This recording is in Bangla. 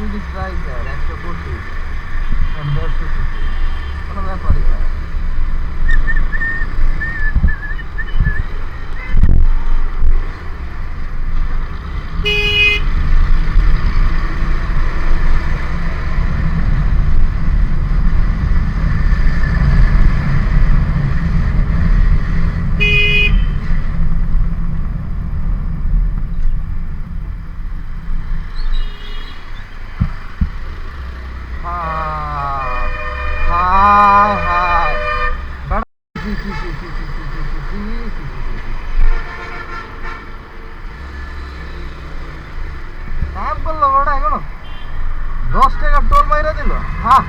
Mini Driver, né? acho que eu curti. Não deve ter sentido. Eu হায় হায় বলল ওটা এখনও দশ টাকা টোল বাইরে দিল হ্যাঁ